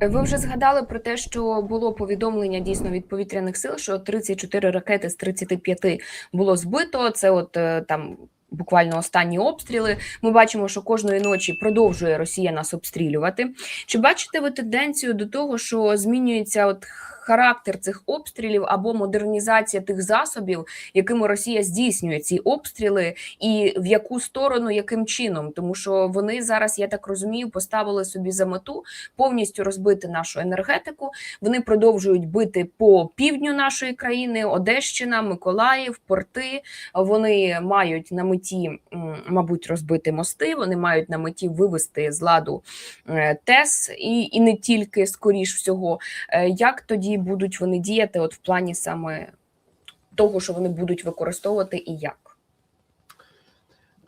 Ви вже згадали про те, що було повідомлення дійсно від повітряних сил, що 34 ракети з 35 було збито. Це от е, там. Буквально останні обстріли. Ми бачимо, що кожної ночі продовжує Росія нас обстрілювати. Чи бачите ви тенденцію до того, що змінюється от характер цих обстрілів або модернізація тих засобів, якими Росія здійснює ці обстріли, і в яку сторону, яким чином? Тому що вони зараз, я так розумію, поставили собі за мету повністю розбити нашу енергетику. Вони продовжують бити по півдню нашої країни: Одещина, Миколаїв, порти. Вони мають на меті, мабуть, розбити мости. Вони мають на меті вивести з ладу е, ТЕС і, і не тільки скоріш всього. Е, Як тоді будуть вони діяти, от в плані саме того, що вони будуть використовувати, і як?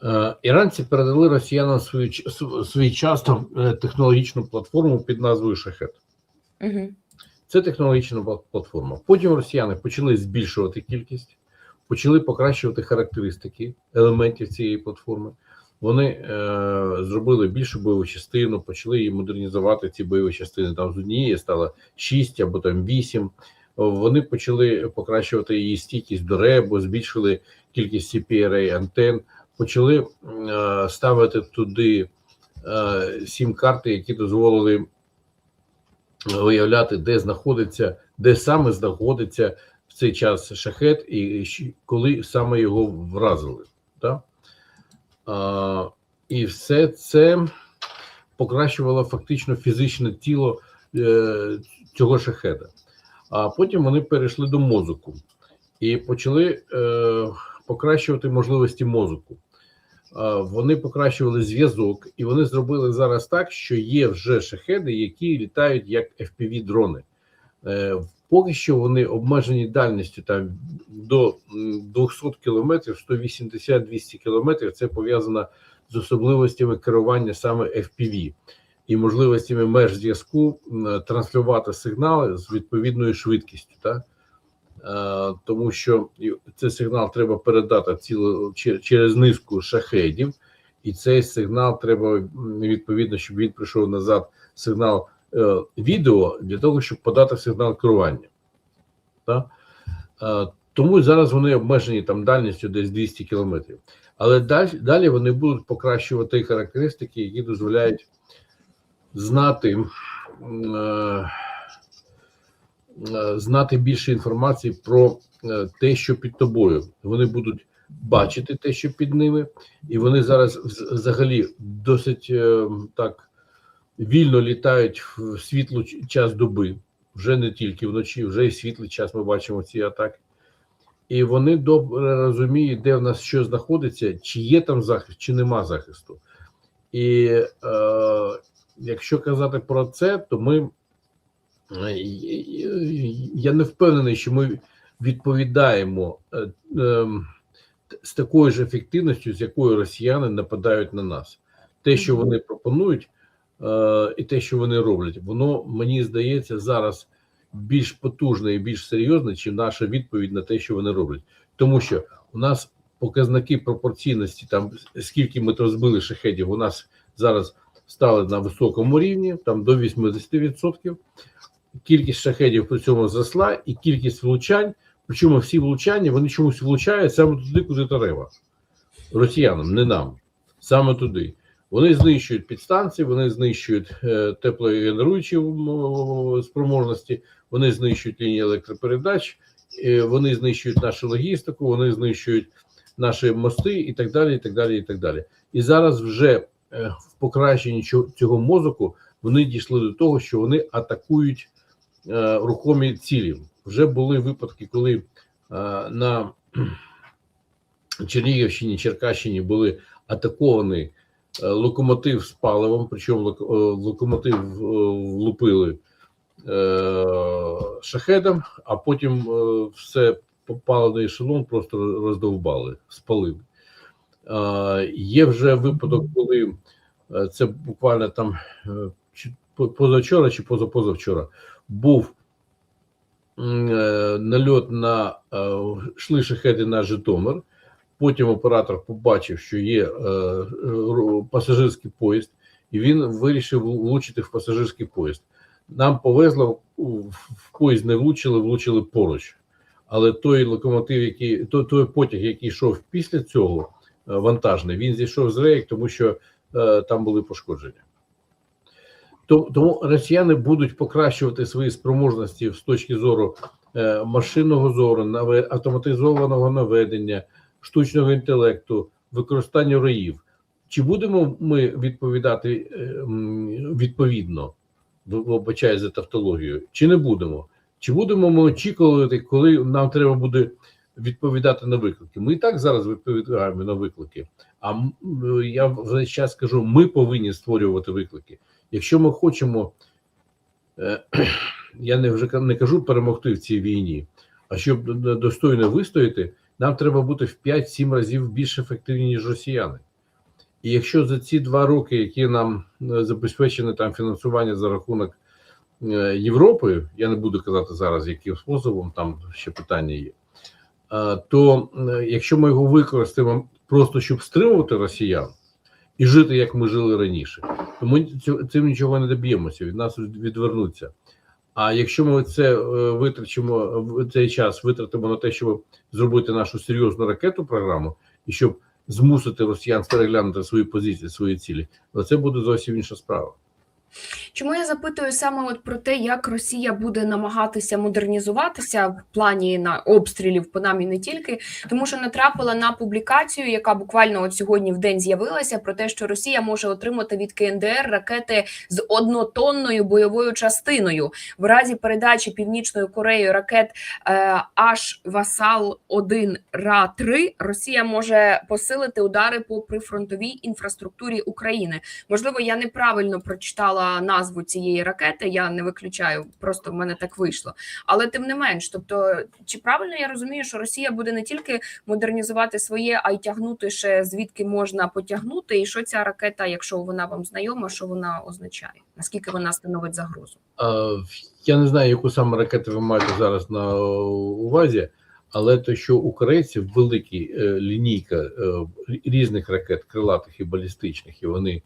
Е, Іранці передали росіянам свою ч- св- свій час е, технологічну платформу під назвою Шахет. Угу. Це технологічна платформа. Потім росіяни почали збільшувати кількість, почали покращувати характеристики елементів цієї платформи. Вони е, зробили більшу бойову частину, почали її модернізувати. Ці бойові частини там з однієї стало 6 або там 8. Вони почали покращувати її стійкість до ребу, збільшили кількість CPRA антен, почали е, ставити туди е, сім карти, які дозволили виявляти, де знаходиться, де саме знаходиться в цей час шахет, і коли саме його вразили. Так? І все це покращувало фактично фізичне тіло е, цього шахеда. А потім вони перейшли до мозку і почали е, покращувати можливості мозку. Вони покращували зв'язок, і вони зробили зараз так, що є вже шахеди, які літають як FPV-дрони. Е, Поки що вони обмежені дальністю там до 200 кілометрів, 180-200 кілометрів. Це пов'язано з особливостями керування саме FPV і можливостями меж зв'язку транслювати сигнали з відповідною швидкістю. Так? Е, тому що цей сигнал треба передати ціло через низку шахедів, і цей сигнал треба відповідно, щоб він прийшов назад. Сигнал е, відео для того, щоб подати сигнал керування. Так? Е, тому зараз вони обмежені там дальністю десь 200 кілометрів. Але далі, далі вони будуть покращувати характеристики, які дозволяють знати. Е, знати більше інформації про те, що під тобою. Вони будуть бачити те, що під ними, і вони зараз взагалі досить так вільно літають в світло час доби, вже не тільки вночі, вже і світлий час ми бачимо ці атаки. І вони добре розуміють, де в нас що знаходиться, чи є там захист, чи нема захисту. І е, якщо казати про це, то ми Е, я не впевнений, що ми відповідаємо е, ем, з такою ж ефективністю, з якою росіяни нападають на нас. Те, що вони пропонують, е, і те, що вони роблять, воно мені здається зараз більш потужне і більш серйозне, ніж наша відповідь на те, що вони роблять. Тому що у нас показники пропорційності, там скільки ми розбили шахедів, у нас зараз стали на високому рівні, там до 80% кількість шахедів при цьому зросла, і кількість влучань, причому всі влучання вони чомусь влучають саме туди, куди треба. Росіянам, не нам, саме туди. Вони знищують підстанції, вони знищують е, теплогенеруючі спроможності, вони знищують лінії електропередач, е, вони знищують нашу логістику, вони знищують наші мости і так далі. І так далі, і так далі. І зараз вже е, в покращенні цього- мозку вони дійшли до того, що вони атакують рухомі цілі. Вже були випадки, коли на Чернігівщині, Черкащині були атаковані локомотив з паливом, причому е, локомотив е, влупили е, шахедом, а потім е, все паливний ешелон просто роздовбали, спалили. Е, є вже випадок, коли е, це буквально там е, позавчора чи позапозавчора був е, нальот на е, йшли шахеди на Житомир. Потім оператор побачив, що є е, пасажирський поїзд, і він вирішив влучити в пасажирський поїзд. Нам повезло в поїзд не влучили, влучили поруч. Але той локомотив, який той, той потяг, який йшов після цього, е, вантажний, він зійшов з рейк, тому що е, там були пошкодження. Тому, росіяни будуть покращувати свої спроможності з точки зору е, машинного зору, автоматизованого наведення, штучного інтелекту, використання роїв. Чи будемо ми відповідати е, відповідно, вибачаю за тавтологію, чи не будемо? Чи будемо ми очікувати, коли нам треба буде відповідати на виклики? Ми і так зараз відповідаємо на виклики. А я весь час кажу, ми повинні створювати виклики. Якщо ми хочемо, е, я не вже не кажу перемогти в цій війні, а щоб достойно вистояти, нам треба бути в 5-7 разів більш ефективні, ніж росіяни. І якщо за ці два роки, які нам е, забезпечене там фінансування за рахунок е, Європи, я не буду казати зараз, яким способом, там ще питання є. е, То якщо ми його використаємо просто щоб стримувати росіян і жити, як ми жили раніше, то ми цим нічого не доб'ємося, від нас відвернуться. А якщо ми це е, витрачимо в цей час, витратимо на те, щоб зробити нашу серйозну ракету програму, і щоб змусити росіян переглянути свої позиції, свої цілі, то це буде зовсім інша справа. Чому я запитую саме от про те, як Росія буде намагатися модернізуватися в плані на обстрілів по нам і не тільки, тому що натрапила на публікацію, яка буквально от сьогодні в день з'явилася, про те, що Росія може отримати від КНДР ракети з однотонною бойовою частиною в разі передачі Північною Кореєю ракет е, аж Васал 1 Ра 3 Росія може посилити удари по прифронтовій інфраструктурі України. Можливо, я неправильно прочитала назву цієї ракети. Я не виключаю, просто в мене так вийшло. Але тим не менш, тобто, чи правильно я розумію, що Росія буде не тільки модернізувати своє, а й тягнути ще звідки можна потягнути, і що ця ракета, якщо вона вам знайома, що вона означає? Наскільки вона становить загрозу? Е, Я не знаю, яку саме ракету ви маєте зараз на увазі, але те, що у корейців велика лінійка е, різних ракет, крилатих і балістичних, і вони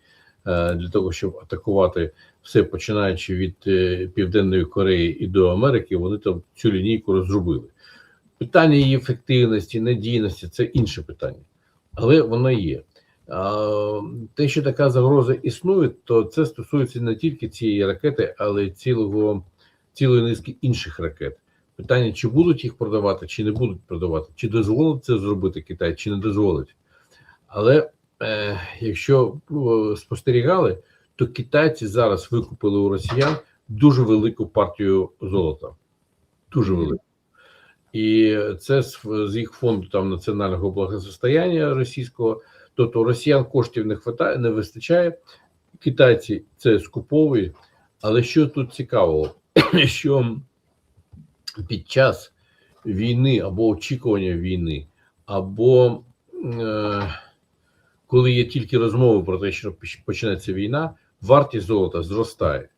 е, для того, щоб атакувати все, починаючи від е, Південної Кореї і до Америки, вони там цю лінійку розробили. Питання її ефективності, надійності це інше питання, але воно є. Те, що така загроза існує, то це стосується не тільки цієї ракети, але й цілого цілої низки інших ракет. Питання, чи будуть їх продавати, чи не будуть продавати, чи дозволить це зробити Китай, чи не дозволить. Але е, якщо е, спостерігали, то китайці зараз викупили у росіян дуже велику партію золота. Дуже велику. І це з, їх фонду там національного благосостояння російського. Тобто росіян коштів не хватає, не вистачає. Китайці це скуповують. Але що тут цікаво, що під час війни або очікування війни, або е, коли є тільки розмови про те, що почнеться війна, вартість золота зростає.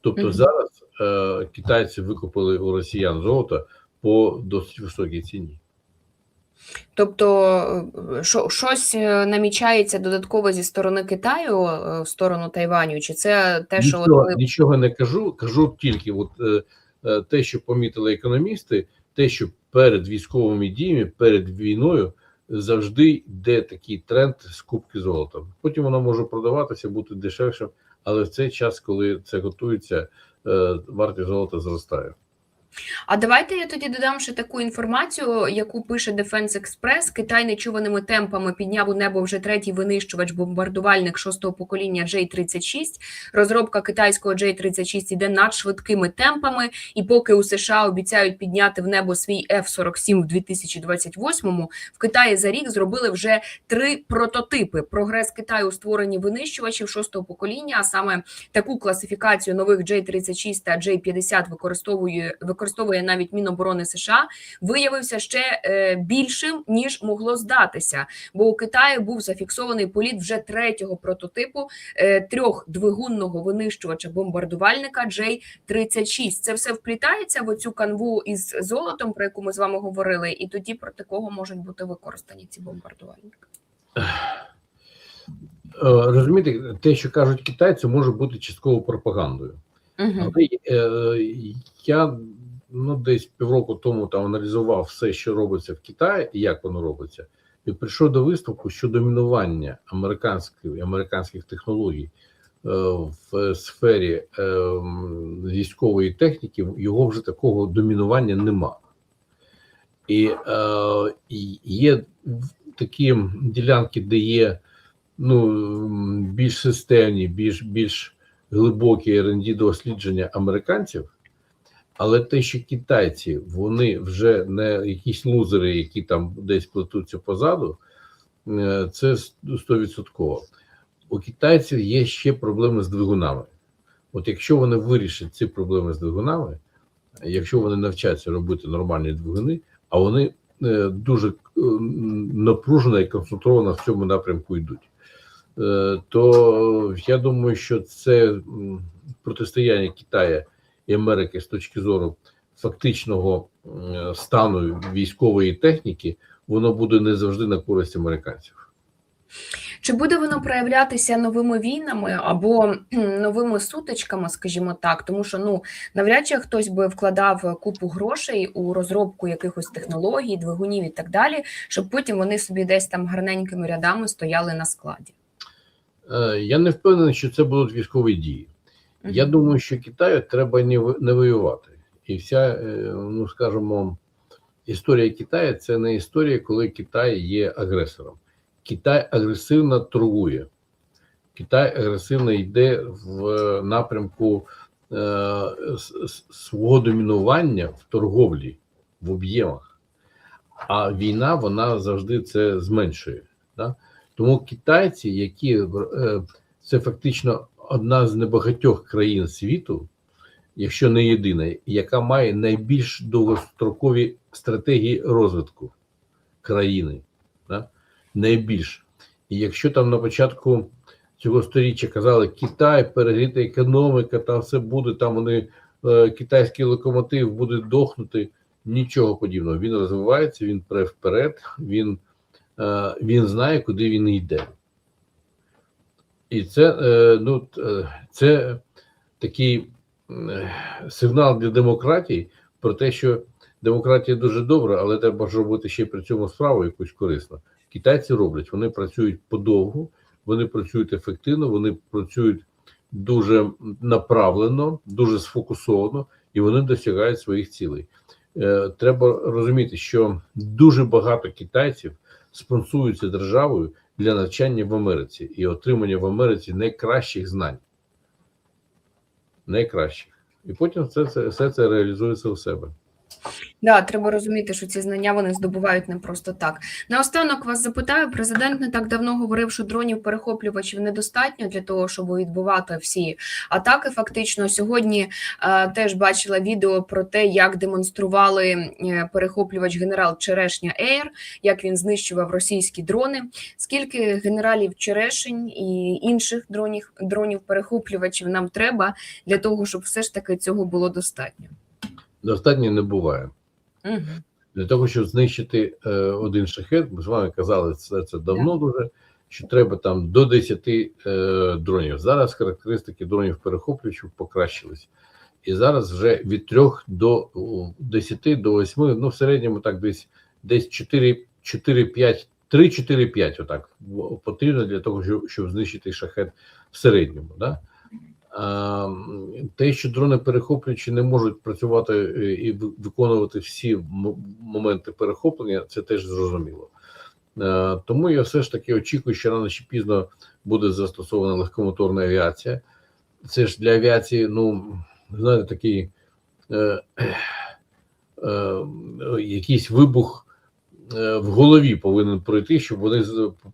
Тобто Мгм. зараз е, китайці викупили у росіян золото по досить високій ціні. Тобто, е, що щось е, намічається додатково зі сторони Китаю е, в сторону Тайваню, чи це те, що нічого, от нічого не кажу. Кажу тільки от, те, що помітили економісти, те, що перед військовими діями, перед війною завжди йде такий тренд скупки золота. Потім воно може продаватися, бути дешевшим, але в цей час, коли це готується, е, вартість золота зростає. А давайте я тоді додам ще таку інформацію, яку пише Defense Express. Китай нечуваними темпами підняв у небо вже третій винищувач бомбардувальник шостого покоління J-36. Розробка китайського J-36 іде надшвидкими темпами, і поки у США обіцяють підняти в небо свій F-47 в 2028-му, в Китаї за рік зробили вже три прототипи. Прогрес Китаю у створенні винищувачів шостого покоління, а саме таку класифікацію нових J-36 та J-50 використовує використовує навіть Міноборони США, виявився ще е, більшим ніж могло здатися. Бо у Китаї був зафіксований політ вже третього прототипу е, трьохдвигунного винищувача бомбардувальника J-36. Це все вплітається в оцю канву із золотом, про яку ми з вами говорили, і тоді проти кого можуть бути використані ці бомбардувальники. Е, Розумієте, те, що кажуть китайці, може бути частково пропагандою. Угу. Але е, я ну, десь півроку тому там аналізував все, що робиться в Китаї, і як воно робиться, і прийшов до висновку, що домінування американських американських технологій е, в сфері е, військової техніки його вже такого домінування нема. І, е, є такі ділянки, де є ну, більш системні, більш більш глибокі rd дослідження американців, але те, що китайці вони вже не якісь лузери, які там десь плетуться позаду, е, це стовідсотково. У китайців є ще проблеми з двигунами. От якщо вони вирішать ці проблеми з двигунами, якщо вони навчаться робити нормальні двигуни, а вони е, дуже е, напружено і концентровано в цьому напрямку йдуть, то я думаю, що це протистояння Китаю і Америки з точки зору фактичного стану військової техніки, воно буде не завжди на користь американців. Чи буде воно проявлятися новими війнами або новими сутичками, скажімо так, тому що ну навряд чи хтось би вкладав купу грошей у розробку якихось технологій, двигунів і так далі, щоб потім вони собі десь там гарненькими рядами стояли на складі. Е, Я не впевнений, що це будуть військові дії. Я думаю, що Китаю треба не не воювати. І вся, е, ну скажімо, історія Китаю це не історія, коли Китай є агресором. Китай агресивно торгує. Китай агресивно йде в напрямку е, свого домінування в торговлі, в об'ємах. А війна вона завжди це зменшує. Да? Тому китайці, які е, це фактично одна з небагатьох країн світу, якщо не єдина, яка має найбільш довгострокові стратегії розвитку країни. Да? Найбільш. І якщо там на початку цього сторіччя казали, Китай, перегріта економіка, там все буде, там вони е, китайський локомотив буде дохнути. Нічого подібного. Він розвивається, він пре вперед, він, е, він знає, куди він йде. І це, е, ну, е, це такий е, сигнал для демократії про те, що демократія дуже добра, але треба ж робити ще при цьому справу якусь корисну. Китайці роблять, вони працюють подовгу, вони працюють ефективно, вони працюють дуже направлено, дуже сфокусовано, і вони досягають своїх цілей. Треба розуміти, що дуже багато китайців спонсуються державою для навчання в Америці і отримання в Америці найкращих знань. Найкращих. І потім все це, все це реалізується у себе. Да, треба розуміти, що ці знання вони здобувають не просто так. Наостанок вас запитаю, президент не так давно говорив, що дронів перехоплювачів недостатньо для того, щоб відбувати всі атаки. Фактично, сьогодні е, теж бачила відео про те, як демонстрували е, перехоплювач генерал Черешня Ейр, як він знищував російські дрони. Скільки генералів Черешень і інших дронів дронів перехоплювачів нам треба для того, щоб все ж таки цього було достатньо? Достатньо не буває. Угу. Для того, щоб знищити е, один шахет, ми з вами казали це, це давно дуже, що треба там до 10 е, дронів. Зараз характеристики дронів перехоплювачів покращились. І зараз вже від 3 до о, 10 до 8, ну в середньому так десь десь 4, 4 5, 3, 4, 5 отак потрібно для того, щоб, щоб знищити шахет в середньому. Да? А, м, те, що дрони перехоплюючі не можуть працювати е, і виконувати всі моменти перехоплення, це теж зрозуміло. Е, Тому я все ж таки очікую, що рано чи пізно буде застосована легкомоторна авіація. Це ж для авіації, ну знаєте, такий е, е, якийсь вибух е, в голові повинен пройти, щоб вони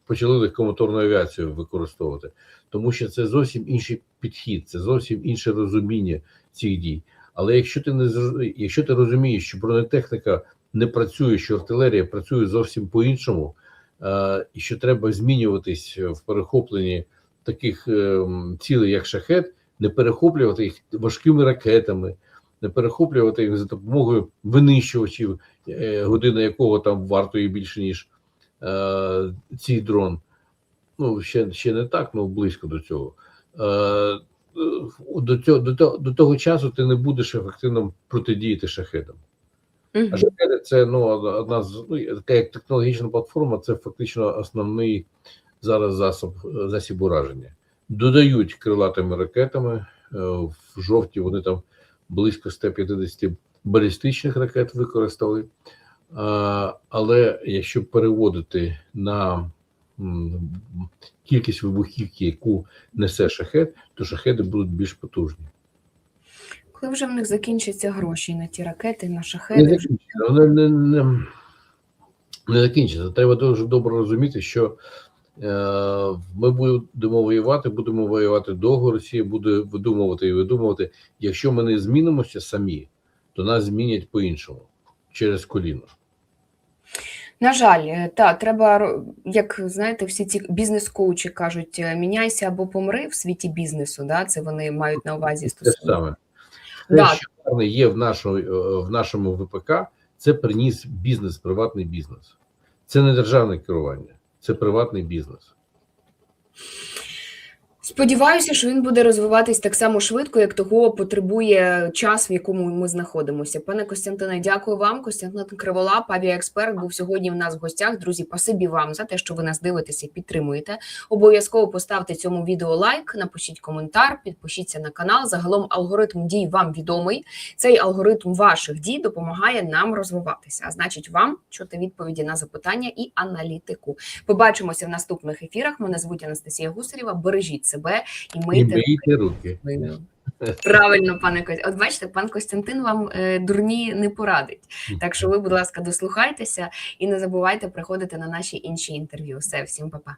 почали легкомоторну авіацію використовувати, тому що це зовсім інший підхід, це зовсім інше розуміння цих дій. Але якщо ти не якщо ти розумієш, що бронетехніка не працює, що артилерія працює зовсім по-іншому, е, і що треба змінюватись в перехопленні таких е, цілей, як шахет, не перехоплювати їх важкими ракетами, перехоплювати їх за допомогою винищувачів, е, година якого там вартує більше, ніж е, цей дрон. Ну, ще, ще не так, ну близько до цього. Е, е, до цього до того, до того часу ти не будеш ефективно протидіяти шахедам. А шахеди це ну одна з ну така як технологічна платформа, це фактично основний зараз засіб засіб ураження. Додають крилатими ракетами. е, В жовті вони там близько 150 балістичних ракет використали. Але якщо переводити на кількість вибухівки, яку несе шахет, то шахеди будуть більш потужні. Коли вже в них закінчаться гроші на ті ракети, на Не шахеди? закінчиться. Воно не, не, не закінчиться. Треба дуже добре розуміти, що ми будемо воювати, будемо воювати довго. Росія буде видумувати і видумувати. Якщо ми не змінимося самі, то нас змінять по-іншому через коліно. На жаль, е, та треба як знаєте, всі ці бізнес-коучі кажуть: е, міняйся або помри в світі бізнесу. Да, це вони мають на увазі саме. Те, Да. що гарне є в нашому, е, в нашому ВПК, це приніс бізнес, приватний бізнес. Це не державне керування, це приватний бізнес. Сподіваюся, що він буде розвиватись так само швидко, як того потребує час, в якому ми знаходимося. Пане Костянтине, дякую вам. Костянтин Криволап, авіаексперт, був сьогодні в нас в гостях. Друзі, пасибі вам за те, що ви нас дивитеся і підтримуєте. Обов'язково поставте цьому відео лайк, напишіть коментар, підпишіться на канал. Загалом алгоритм дій вам відомий. Цей алгоритм ваших дій допомагає нам розвиватися. А значить, вам чути відповіді на запитання і аналітику. Побачимося в наступних ефірах. Мене звуть Анастасія Гусарєва. Бережіть себе і І мийте і руки. руки. Правильно, пане Костя. От бачите, пан Костянтин вам е, дурні не порадить. Так що ви, будь ласка, дослухайтеся і не забувайте приходити на наші інші інтерв'ю. Все, всім па-па.